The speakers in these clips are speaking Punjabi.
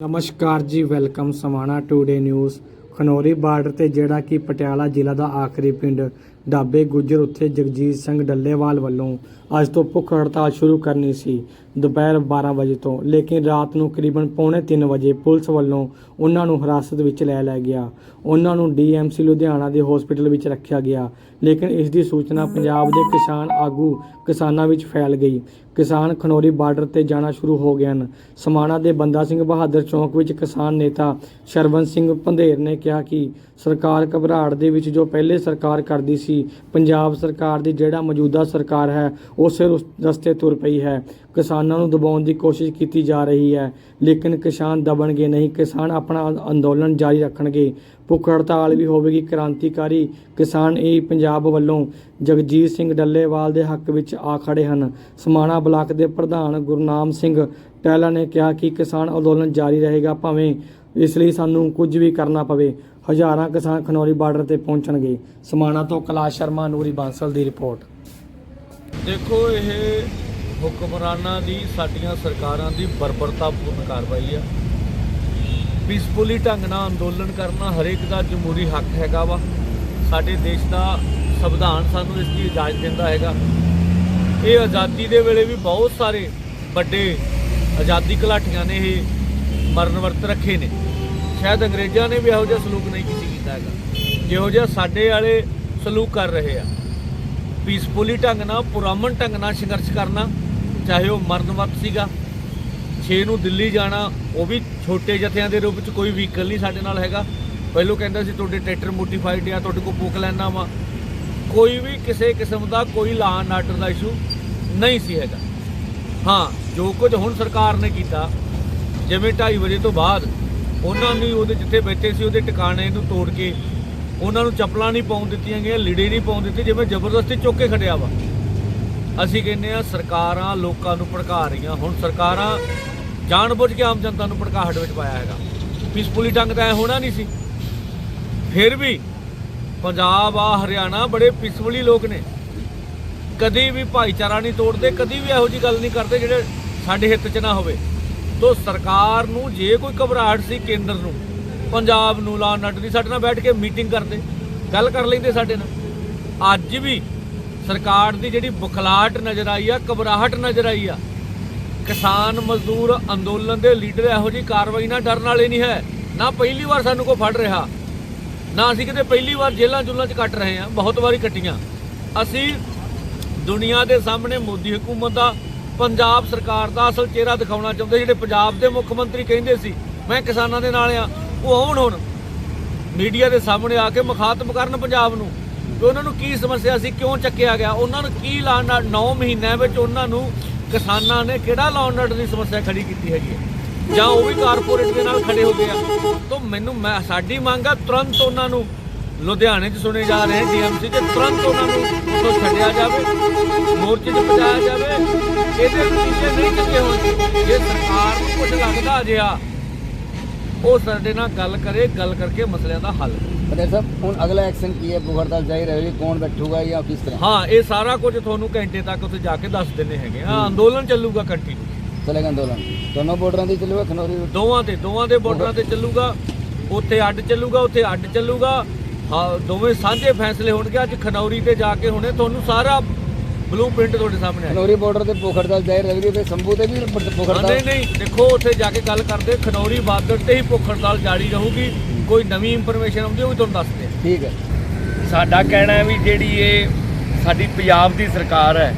ਨਮਸਕਾਰ ਜੀ, welcome Samana today news Khanauri border ਤੇ ਜਿਹੜਾ ਕਿ ਪਟਿਆਲਾ ਜ਼ਿਲ੍ਹਾ ਦਾ ਆਖਰੀ ਪਿੰਡ, ਡਾਬੇ ਗੁੱਜਰ ਉੱਥੇ ਜਗਜੀਤ ਸਿੰਘ ਡੱਲੇਵਾਲ ਵੱਲੋਂ ਅੱਜ ਤੋਂ ਭੁੱਖ ਹੜਤਾਲ ਸ਼ੁਰੂ ਕਰਨੀ ਸੀ, ਦੁਪਹਿਰ 12 ਵਜੇ ਤੋਂ। ਲੇਕਿਨ ਰਾਤ ਨੂੰ ਕਰੀਬਨ ਪੌਣੇ 3 ਵਜੇ ਪੁਲਿਸ ਵੱਲੋਂ ਉਹਨਾਂ ਨੂੰ ਹਿਰਾਸਤ ਵਿੱਚ ਲੈ ਲਿਆ ਗਿਆ। ਉਹਨਾਂ ਨੂੰ ਡੀਐਮਸੀ ਲੁਧਿਆਣਾ ਦੇ ਹਸਪੀਟਲ ਵਿੱਚ ਰੱਖਿਆ ਗਿਆ। ਲੇਕਿਨ ਇਸ ਦੀ ਸੂਚਨਾ ਪੰਜਾਬ ਦੇ ਕਿਸਾਨ ਆਗੂ ਕਿਸਾਨਾਂ ਵਿੱਚ ਫੈਲ ਗਈ। ਕਿਸਾਨ ਖਨੌਰੀ ਬਾਰਡਰ ਤੇ ਜਾਣਾ ਸ਼ੁਰੂ ਹੋ ਗਏ ਹਨ। ਸਮਾਣਾ ਦੇ ਬੰਦਾ ਸਿੰਘ ਬਹਾਦਰ ਚੌਂਕ ਵਿੱਚ ਕਿਸਾਨ ਨੇਤਾ ਸ਼ਰਵਨ ਸਿੰਘ ਪੰਧੇਰ ਨੇ ਕਿਹਾ ਕਿ ਸਰਕਾਰ ਘਬਰਾਹਟ ਦੇ ਵਿੱਚ ਜੋ ਪਹਿਲੇ ਸਰਕਾਰ ਕਰਦੀ ਸੀ, ਪੰਜਾਬ ਸਰਕਾਰ ਦੀ ਜਿਹੜਾ ਮੌਜੂਦਾ ਸਰਕਾਰ ਹੈ ਉਸੇ ਰੁਸ- ਰਸਤੇ ਤੁਰ ਪਈ ਹੈ। ਕਿਸਾਨਾਂ ਨੂੰ ਦਬਾਉਣ ਦੀ ਕੋਸ਼ਿਸ਼ ਕੀਤੀ ਜਾ ਰਹੀ ਹੈ। ਲੇਕਿਨ ਕਿਸਾਨ ਦਬਣਗੇ ਨਹੀਂ, ਕਿਸਾਨ ਆਪਣਾ ਅੰਦੋਲਨ ਜਾਰੀ ਰੱਖਣਗੇ। ਭੁੱਖ ਹੜਤਾਲ ਵੀ ਹੋਵੇਗੀ। ਕ੍ਰਾਂਤੀਕਾਰੀ ਕਿਸਾਨ ਇਹ ਪੰਜਾਬ ਵੱਲੋਂ ਜਗਜੀਤ ਸਿੰਘ ਡੱਲੇਵਾਲ ਦੇ ਹੱਕ ਵਿੱਚ ਆ ਖੜੇ ਹਨ। ਸਮਾਣਾ ਬਲਾਕ ਦੇ ਪ੍ਰਧਾਨ ਗੁਰਨਾਮ ਸਿੰਘ ਟਹਿਲਾ ਨੇ ਕਿਹਾ ਕਿ ਕਿਸਾਨ ਅੰਦੋਲਨ ਜਾਰੀ ਰਹੇਗਾ, ਭਾਵੇਂ ਇਸ ਲਈ ਸਾਨੂੰ ਕੁਝ ਵੀ ਕਰਨਾ ਪਵੇ। ਹਜ਼ਾਰਾਂ ਕਿਸਾਨ ਖਨੌਰੀ ਬਾਰਡਰ ਤੇ ਪਹੁੰਚਣਗੇ। ਸਮਾਣਾ ਤੋਂ ਕੈਲਾਸ਼ ਸ਼ਰਮਾ, ਨੂਰੀ ਬਾਂਸਲ ਦੀ ਰਿਪੋਰਟ। ਦੇਖੋ, ਇਹ ਹੁਕਮਰਾਨਾਂ ਦੀ, ਸਾਡੀਆਂ ਸਰਕਾਰਾਂ ਦੀ ਬਰਬਰਤਾਪੂਰਨ ਕਾਰਵਾਈ ਆ। ਪੀਸਫੁਲੀ ਢੰਗ ਨਾਲ ਅੰਦੋਲਨ ਕਰਨਾ ਹਰੇਕ ਦਾ ਜਮਹੂਰੀ ਹੱਕ ਹੈਗਾ ਵਾ। ਸਾਡੇ ਦੇਸ਼ ਦਾ ਸੰਵਿਧਾਨ ਸਾਨੂੰ ਇਸ ਦੀ ਇਜਾਜ਼ਤ ਦਿੰਦਾ ਹੈਗਾ। ਇਹ ਆਜ਼ਾਦੀ ਦੇ ਵੇਲੇ ਵੀ ਬਹੁਤ ਸਾਰੇ ਵੱਡੇ ਆਜ਼ਾਦੀ ਘਲਾਟੀਆਂ ਨੇ ਇਹ ਮਰਨ ਵਰਤ ਰੱਖੇ ਨੇ। ਸ਼ਾਇਦ ਅੰਗਰੇਜ਼ਾਂ ਨੇ ਵੀ ਇਹੋ ਜਿਹਾ ਸਲੂਕ ਨਹੀਂ ਕੀਤਾ ਹੈਗਾ। ਜਿਹੋ ਜਿਹਾ ਸਾਡੇ ਵਾਲੇ ਸਲੂਕ ਕਰ ਰਹੇ ਆ। ਪੀਸਫੁਲੀ ਢੰਗ ਨਾਲ ਪੁਰਾਮਨ ਢੰਗ ਨਾਲ ਸੰਘਰਸ਼ ਕਰਨਾ, ਚਾਹੇ ਉਹ ਮਰਨ ਸੀਗਾ 6 ਨੂੰ ਦਿੱਲੀ ਜਾਣਾ, ਉਹ ਵੀ ਛੋਟੇ ਜਥਿਆਂ ਦੇ ਰੂਪ 'ਚ ਕੋਈ ਵਹੀਕਲ ਨਹੀਂ ਸਾਡੇ ਨਾਲ ਹੈਗਾ। ਪਹਿਲੋਂ ਕਹਿੰਦਾ ਸੀ, ਤੁਹਾਡੇ ਟਰੈਕਟਰ ਮੋਡੀਫਾਈਡ ਆ, ਤੁਹਾਡੇ ਕੋਲ ਬੁੱਕ ਲੈਣਾ ਵਾ। ਕੋਈ ਵੀ ਕਿਸੇ ਕਿਸਮ ਦਾ ਕੋਈ ਲਾਂ ਨਾਟਰ ਦਾ ਇਸ਼ੂ ਨਹੀਂ ਸੀ ਹੈਗਾ। ਹਾਂ, ਜੋ ਕੁਝ ਹੁਣ ਸਰਕਾਰ ਨੇ ਕੀਤਾ, ਜਿਵੇਂ 2:30 ਵਜੇ ਤੋਂ ਬਾਅਦ, ਉਹਨਾਂ ਨੇ ਉਹਦੇ ਜਿੱਥੇ ਬੈਠੇ ਸੀ, ਉਹਦੇ ਟਿਕਾਣੇ ਨੂੰ ਤੋੜ ਕੇ ਉਹਨਾਂ ਨੂੰ ਚੱਪਲਾਂ ਨਹੀਂ ਪਾਉਣ ਦਿੱਤੀਆਂ ਗਈਆਂ, ਲੀੜੇ ਨਹੀਂ ਪਾਉਣ ਦਿੱਤੀ, ਜਿਵੇਂ ਜ਼ਬਰਦਸਤੀ ਚੁੱਕ ਕੇ ਖੜਿਆ ਵਾ। ਅਸੀਂ ਕਹਿੰਦੇ ਆ ਸਰਕਾਰਾਂ ਲੋਕਾਂ ਨੂੰ ਭੜਕਾ ਰਹੀਆਂ। ਹੁਣ ਸਰਕਾਰਾਂ ਜਾਣਬੁੱਝ ਕੇ ਆਮ ਜਨਤਾ ਨੂੰ ਭੜਕਾਹਟ ਵਿੱਚ ਪਾਇਆ ਹੈਗਾ। ਪੀਸਫੁਲੀ ਢੰਗ ਤਾਂ ਐ ਹੋਣਾ ਨਹੀਂ ਸੀ। ਫਿਰ ਵੀ ਪੰਜਾਬ ਆ ਹਰਿਆਣਾ ਬੜੇ ਪੀਸਫੁਲੀ ਲੋਕ ਨੇ। ਕਦੀ ਵੀ ਭਾਈਚਾਰਾ ਨਹੀਂ ਤੋੜਦੇ, ਕਦੀ ਵੀ ਇਹੋ ਜੀ ਗੱਲ ਨਹੀਂ ਕਰਦੇ ਜਿਹੜੇ ਸਾਡੇ ਹਿੱਤ 'ਚ ਨਾ ਹੋਵੇ। ਤੋਂ ਸਰਕਾਰ ਨੂੰ ਜੇ ਕੋਈ ਘਬਰਾਹਟ ਸੀ ਕੇਂਦਰ ਨੂੰ ਪੰਜਾਬ ਨੂੰ ਲਾ ਨੱਟ ਦੀ, ਸਾਡੇ ਨਾਲ ਬੈਠ ਕੇ ਮੀਟਿੰਗ ਕਰਦੇ, ਗੱਲ ਕਰ ਲੈਂਦੇ ਸਾਡੇ ਨਾਲ। ਅੱਜ ਵੀ ਸਰਕਾਰ ਦੀ ਜਿਹੜੀ ਬੁਖਲਾਹਟ ਨਜ਼ਰ ਆਈ ਆ, ਘਬਰਾਹਟ ਨਜ਼ਰ ਆਈ ਆ, ਕਿਸਾਨ ਮਜ਼ਦੂਰ ਅੰਦੋਲਨ ਦੇ ਲੀਡਰ ਇਹੋ ਜੀ ਕਾਰਵਾਈ ਨਾਲ ਡਰਨ ਵਾਲੇ ਨਹੀਂ ਹੈ। ਨਾ ਪਹਿਲੀ ਵਾਰ ਸਾਨੂੰ ਕੋ ਫੜ ਰਿਹਾ, ਨਾ ਅਸੀਂ ਕਿਤੇ ਪਹਿਲੀ ਵਾਰ ਜੇਲ੍ਹਾਂ ਜੁਲਾਂ 'ਚ ਕੱਟ ਰਹੇ ਹਾਂ, ਬਹੁਤ ਵਾਰੀ ਕੱਟੀਆਂ। ਅਸੀਂ ਦੁਨੀਆ ਦੇ ਸਾਹਮਣੇ ਮੋਦੀ ਹਕੂਮਤ ਦਾ, ਪੰਜਾਬ ਸਰਕਾਰ ਦਾ ਅਸਲ ਚਿਹਰਾ ਦਿਖਾਉਣਾ ਚਾਹੁੰਦੇ, ਜਿਹੜੇ ਪੰਜਾਬ ਦੇ ਮੁੱਖ ਮੰਤਰੀ ਕਹਿੰਦੇ ਸੀ, ਮੈਂ ਕਿਸਾਨਾਂ ਦੇ ਨਾਲ ਆ ਉਹ ਆਉਣ ਹੁਣ। ਮੀਡੀਆ ਦੇ ਸਾਹਮਣੇ ਆ ਕੇ ਮੁਖਾਤਬ ਕਰਨ ਪੰਜਾਬ ਨੂੰ ਕਿ ਉਹਨਾਂ ਨੂੰ ਕੀ ਸਮੱਸਿਆ ਸੀ, ਕਿਉਂ ਚੱਕਿਆ ਗਿਆ, ਉਹਨਾਂ ਨੂੰ ਕੀ ਲਾਣ 9 ਮਹੀਨਿਆਂ ਵਿੱਚ ਉਹਨਾਂ ਨੂੰ ਕਿਸਾਨਾਂ ਨੇ ਕਿਹੜਾ ਲਾਉਣ ਨਟ ਦੀ ਸਮੱਸਿਆ ਖੜੀ ਕੀਤੀ ਹੈਗੀ ਹੈ? ਜਾਂ ਉਹ ਵੀ ਕਾਰਪੋਰੇਟ ਦੇ ਨਾਲ ਖੜੇ ਹੋ ਗਏ ਆ? ਤਾਂ ਮੈਨੂੰ ਮੈਂ, ਸਾਡੀ ਮੰਗ ਆ ਤੁਰੰਤ ਉਹਨਾਂ ਨੂੰ ਲੁਧਿਆਣੇ 'ਚ ਸੁਣੇ ਜਾ ਰਹੇ ਡੀਐਮਸੀ 'ਚ, ਤੁਰੰਤ ਉਹਨਾਂ ਨੂੰ ਉੱਥੋਂ ਛੱਡਿਆ ਜਾਵੇ, ਮੋਰਚੇ 'ਚ ਪਹੁੰਚਾਇਆ ਜਾਵੇ। ਇਹਦੇ ਨਤੀਜੇ ਨਹੀਂ ਚੱਕੇ ਹੋਣਗੇ। ਜੇ ਸਰਕਾਰ ਨੂੰ ਕੁਝ ਲੱਗਦਾ ਜਿਆ ਉਹ ਸਾਡੇ ਨਾਲ ਗੱਲ ਕਰੇ ਗੱਲ ਕਰਕੇ ਮਸਲਿਆਂ ਦਾ ਹੱਲ ਕਰੇ। ਪਟੇਲ ਹੁਣ ਅਗਲਾ ਐਕਸ਼ਨ ਕੀ ਹੈ? ਬੁਖਰ ਦਾ ਜ਼ਾਹਿਰ ਹੈ ਕੌਣ ਬੈਠੂਗਾ ਜਾਂ ਕਿਸ ਤਰ੍ਹਾਂ? ਹਾਂ ਇਹ ਸਾਰਾ ਕੁਝ ਤੁਹਾਨੂੰ ਘੰਟੇ ਤੱਕ ਉੱਥੇ ਜਾ ਕੇ ਦੱਸ ਦਿੰਦੇ ਹੈਗੇ ਆ। ਅੰਦੋਲਨ ਚੱਲੂਗਾ ਕੰਟੀਨਿਊ ਚੱਲੇਗਾ ਅੰਦੋਲਨ। ਦੋਨੋਂ ਬਾਰਡਰਾਂ ਤੇ ਚੱਲੂਗਾ ਖਨੌਰੀ ਦੋਵਾਂ ਤੇ ਦੋਵਾਂ ਦੇ ਬਾਰਡਰਾਂ ਤੇ ਚੱਲੂਗਾ। ਉੱਥੇ ਅੱਡ ਚੱਲੂਗਾ ਉੱਥੇ ਅੱਡ ਚੱਲੂਗਾ। ਦੋਵੇਂ ਸਾਂਝੇ ਫੈਸਲੇ ਹੋਣਗੇ। ਅੱਜ ਖਨੌਰੀ ਤੇ ਜਾ ਕੇ ਹੋਣੇ ਤੁਹਾਨੂੰ ਸਾਰਾ ਬਲੂ ਪ੍ਰਿੰਟ ਤੁਹਾਡੇ ਸਾਹਮਣੇ ਆਇਆ ਖਨੌਰੀ ਬਾਰਡਰ ਤੇ ਭੁੱਖ ਹੜਤਾਲ ਜਾਰੀ ਰਹੇਗੀ ਤੇ ਸੰਭੂ ਤੇ ਵੀ ਹਾਂ, ਹੜਤਾਲ ਨਹੀਂ ਨਹੀਂ ਦੇਖੋ ਉੱਥੇ ਜਾ ਕੇ ਗੱਲ ਕਰਦੇ ਖਨੌਰੀ ਬਾਰਡਰ ਤੇ ਹੀ ਭੁੱਖ ਹੜਤਾਲ ਜਾਰੀ ਰਹੂਗੀ। ਕੋਈ ਨਵੀਂ ਇਨਫੋਰਮੇਸ਼ਨ ਆਉਂਦੀ ਉਹ ਵੀ ਤੁਹਾਨੂੰ ਦੱਸਦੇ ਹਾਂ ਠੀਕ ਹੈ। ਸਾਡਾ ਕਹਿਣਾ ਹੈ ਵੀ ਜਿਹੜੀ ਇਹ ਸਾਡੀ ਪੰਜਾਬ ਦੀ ਸਰਕਾਰ ਹੈ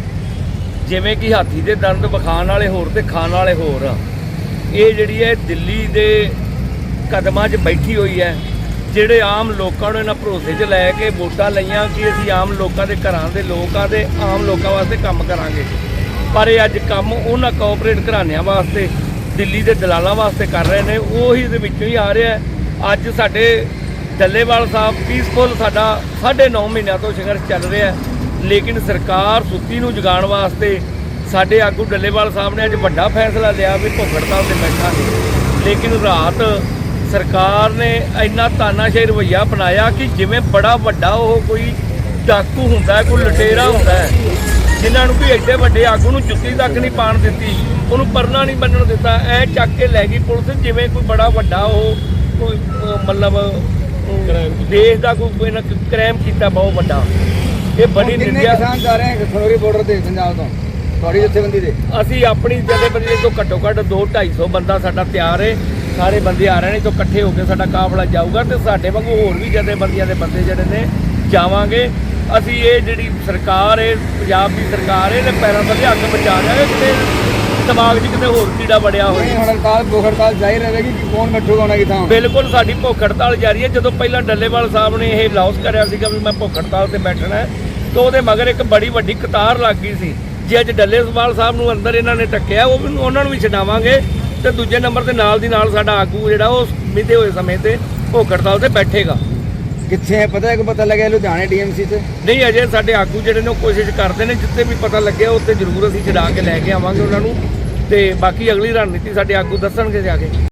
ਜਿਵੇਂ ਕਿ ਹਾਥੀ ਦੇ ਦੰਦ ਵਿਖਾਣ ਵਾਲੇ ਹੋਰ ਤੇ ਖਾਣ ਵਾਲੇ ਹੋਰ ਆ ਇਹ ਜਿਹੜੀ ਹੈ ਦਿੱਲੀ ਦੇ ਕਦਮਾਂ 'ਚ ਬੈਠੀ ਹੋਈ ਹੈ। ਜਿਹੜੇ ਆਮ ਲੋਕਾਂ ਨੂੰ ਇਹਨਾਂ ਭਰੋਸੇ 'ਚ ਲੈ ਕੇ ਵੋਟਾਂ ਲਈਆਂ ਕਿ ਅਸੀਂ ਆਮ ਲੋਕਾਂ ਦੇ ਘਰਾਂ ਦੇ ਲੋਕਾਂ ਦੇ ਆਮ ਲੋਕਾਂ ਵਾਸਤੇ ਕੰਮ ਕਰਾਂਗੇ। ਪਰ ਇਹ ਅੱਜ ਕੰਮ ਉਹਨਾਂ ਕੋਆਪਰੇਟ ਘਰਾਣਿਆਂ ਵਾਸਤੇ, ਦਿੱਲੀ ਦੇ ਦਲਾਲਾਂ ਵਾਸਤੇ ਕਰ ਰਹੇ ਨੇ, ਉਹੀ ਦੇ ਵਿੱਚੋਂ ਹੀ ਆ ਰਿਹਾ ਅੱਜ ਸਾਡੇ ਡੱਲੇਵਾਲ ਸਾਹਿਬ ਪੀਸਫੁਲ ਸਾਡਾ 9.5 ਮਹੀਨਿਆਂ ਤੋਂ ਸੰਘਰਸ਼ ਚੱਲ ਰਿਹਾ ਲੇਕਿਨ ਸਰਕਾਰ ਸੁੱਤੀ ਨੂੰ ਜਗਾਉਣ ਵਾਸਤੇ ਸਾਡੇ ਆਗੂ ਡੱਲੇਵਾਲ ਸਾਹਿਬ ਨੇ ਅੱਜ ਵੱਡਾ ਫੈਸਲਾ ਲਿਆ ਵੀ ਭੁੱਖ ਹੜਤਾਲ ਤੇ ਬੈਠਾਂਗੇ। ਲੇਕਿਨ ਰਾਤ ਸਰਕਾਰ ਨੇ ਇੰਨਾ ਤਾਨਾਸ਼ਾਹੀ ਰਵੱਈਆ ਅਪਣਾਇਆ ਕਿ ਜਿਵੇਂ ਬੜਾ ਵੱਡਾ ਉਹ ਕੋਈ ਡਾਕੂ ਹੁੰਦਾ ਕੋਈ ਲਟੇਰਾ ਹੁੰਦਾ ਜਿਨ੍ਹਾਂ ਨੂੰ ਵੀ ਐਡੇ ਵੱਡੇ ਆਗੂ ਨੂੰ ਜੁੱਤੀ ਤੱਕ ਨਹੀਂ ਪਾਣ ਦਿੱਤੀ ਉਹਨੂੰ ਪਰਨਾ ਨਹੀਂ ਬੰਨਣ ਦਿੱਤਾ ਐ ਚੱਕ ਕੇ ਲੈ ਗਈ ਪੁਲਿਸ ਜਿਵੇਂ ਕੋਈ ਬੜਾ ਵੱਡਾ ਉਹ ਕੋਈ ਮਤਲਬ ਦੇਸ਼ ਦਾ ਕੋਈ ਨਾ ਕ੍ਰਾਈਮ ਕੀਤਾ ਬਹੁਤ ਵੱਡਾ। ਇਹ ਬੜੀ ਨਿੰਦਿਆ ਕਿਸਾਨ ਜਾ ਰਹੇ ਹਨ ਖਨੌਰੀ ਬਾਰਡਰ ਤੇ ਪੰਜਾਬ ਤੋਂ? ਤੁਹਾਡੀ ਜਥੇਬੰਦੀ ਦੇ? ਅਸੀਂ ਆਪਣੀ ਜਥੇਬੰਦੀ ਤੋਂ ਘੱਟੋ ਘੱਟ 2 250 ਬੰਦਾ ਸਾਡਾ ਤਿਆਰ ਹੈ ਸਾਰੇ ਬੰਦੇ ਆ ਰਹੇ ਨੇ ਤੋਂ ਇਕੱਠੇ ਹੋ ਕੇ ਸਾਡਾ ਕਾਫਲਾ ਜਾਊਗਾ ਤੇ ਸਾਡੇ ਵਾਂਗੂ ਹੋਰ ਵੀ ਜਥੇਬੰਦੀਆਂ ਦੇ ਬੰਦੇ ਜਿਹੜੇ ਨੇ ਜਾਵਾਂਗੇ। ਅਸੀਂ ਇਹ ਜਿਹੜੀ ਸਰਕਾਰ ਹੈ ਪੰਜਾਬ ਦੀ ਸਰਕਾਰ ਹੈ ਇਹਦੇ ਪੈਰਾਂ ਥੱਲੇ ਹੱਥ ਬਚਾ ਰਿਹਾ ਕਿਤੇ ਦਿਮਾਗ 'ਚ ਕਿਤੇ ਹੋਰ ਕੀੜਾ ਵੜਿਆ ਹੋਵੇ। ਹੜਤਾਲ ਭੁੱਖ ਹੜਤਾਲ ਜਾਰੀ ਰਹੇਗੀ ਕਿ ਕੌਣ ਬੈਠੂਗਾ ਉਹਨਾਂ ਦੀ ਥਾਂ? ਬਿਲਕੁਲ ਸਾਡੀ ਭੁੱਖ ਹੜਤਾਲ ਜਾਰੀ ਹੈ। ਜਦੋਂ ਪਹਿਲਾਂ ਡੱਲੇਵਾਲ ਸਾਹਿਬ ਨੇ ਇਹ ਲਾਉਸ ਕਰਿਆ ਸੀਗਾ ਵੀ ਮੈਂ ਭੁੱਖ ਹੜਤਾਲ ਤੇ ਬੈਠਣਾ ਹੈ ਤਾਂ ਉਹਦੇ ਮਗਰ ਇੱਕ ਬੜੀ ਵੱਡੀ ਕਤਾਰ ਲੱਗ ਗਈ ਸੀ। ਜੇ ਅੱਜ ਡੱਲੇਵਾਲ ਸਾਹਿਬ ਨੂੰ ਅੰਦਰ ਇਹਨਾਂ ਨੇ ਟੱਕਿਆ ਉਹ ਵੀ ਉਹਨਾਂ ਨੂੰ ਵੀ ਛਡਾਵਾਂਗੇ। ਤੇ ਦੂਜੇ ਨੰਬਰ ਤੇ ਨਾਲ ਦੀ ਨਾਲ ਸਾਡਾ ਆਗੂ ਜਿਹੜਾ ਉਹ ਮਿੱਥੇ ਹੋਏ ਸਮੇਂ ਤੇ ਭੁੱਖ ਹੜਤਾਲ ਤੇ ਬੈਠੇਗਾ। ਕਿੱਥੇ ਹੈ? ਪਤਾ ਹੈ ਕਿ ਪਤਾ ਲੱਗਿਆ ਲੁਧਿਆਣੇ ਡੀਐਮਸੀ ਤੇ? ਨਹੀਂ ਅਜੇ ਸਾਡੇ ਆਗੂ ਜਿਹੜੇ ਨੇ ਉਹ ਕੋਸ਼ਿਸ਼ ਕਰਦੇ ਨੇ ਜਿੱਥੇ ਵੀ ਪਤਾ ਲੱਗਿਆ ਉੱਥੇ ਜ਼ਰੂਰ ਅਸੀਂ ਛਡਾ ਕੇ ਲੈ ਕੇ ਆਵਾਂਗੇ ਉਹਨਾਂ ਨੂੰ। ਤੇ ਬਾਕੀ ਅਗਲੀ ਰਣਨੀਤੀ ਸਾਡੇ ਆਗੂ ਦੱਸਣਗੇ ਜਾ ਕੇ।